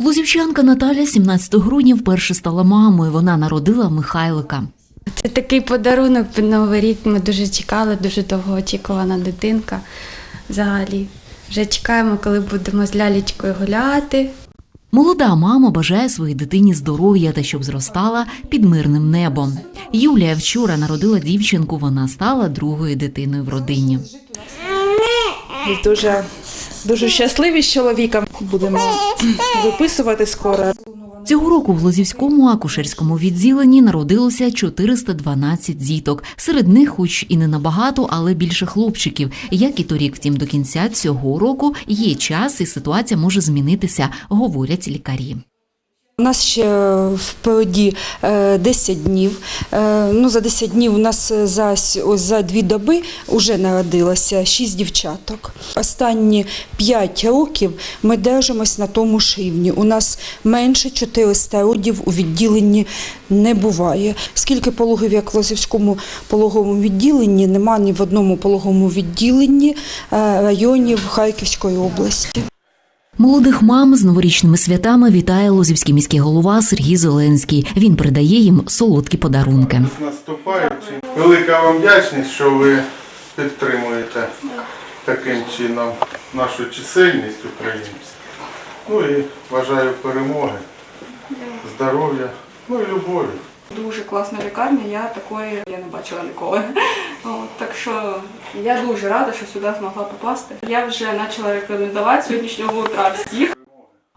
Лузівчанка Наталя 17 грудня вперше стала мамою. Вона народила Михайлика. Це такий подарунок під Новий рік. Ми дуже чекали, дуже довго очікувана дитинка. Взагалі, вже чекаємо, коли будемо з лялечкою гуляти. Молода мама бажає своїй дитині здоров'я та щоб зростала під мирним небом. Юлія вчора народила дівчинку. Вона стала другою дитиною в родині. Дуже, дуже щасливі з чоловіком. Будемо виписувати скоро. Цього року в Лозівському акушерському відділенні народилося 412 діток. Серед них, хоч і не набагато, але більше хлопчиків. Як і торік, втім, до кінця цього року є час, і ситуація може змінитися, говорять лікарі. У нас ще впереді е, 10 днів. Е, Ну, за 10 днів у нас е, за, за дві доби вже народилося 6 дівчаток. Останні 5 років ми держимось на тому ж рівні. У нас менше 400 родів у відділенні не буває. Скільки пологів як в Лозівському пологовому відділенні, нема ні в одному пологовому відділенні е, районів Харківської області. Молодих мам з новорічними святами вітає Лозівський міський голова Сергій Зеленський. Він передає їм солодкі подарунки. з наступаючим. Велика вам вдячність, що ви підтримуєте таким чином нашу чисельність українців. Ну і бажаю перемоги, здоров'я, ну і любові. Дуже класна лікарня, я такої я не бачила ніколи. От, так що я дуже рада, що сюди змогла попасти. Я вже почала рекомендувати сьогоднішнього утра всіх.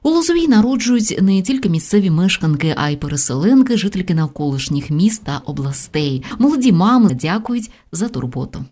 У Лозовій народжують не тільки місцеві мешканки, а й переселенки, жительки навколишніх міст та областей. Молоді мами дякують за турботу.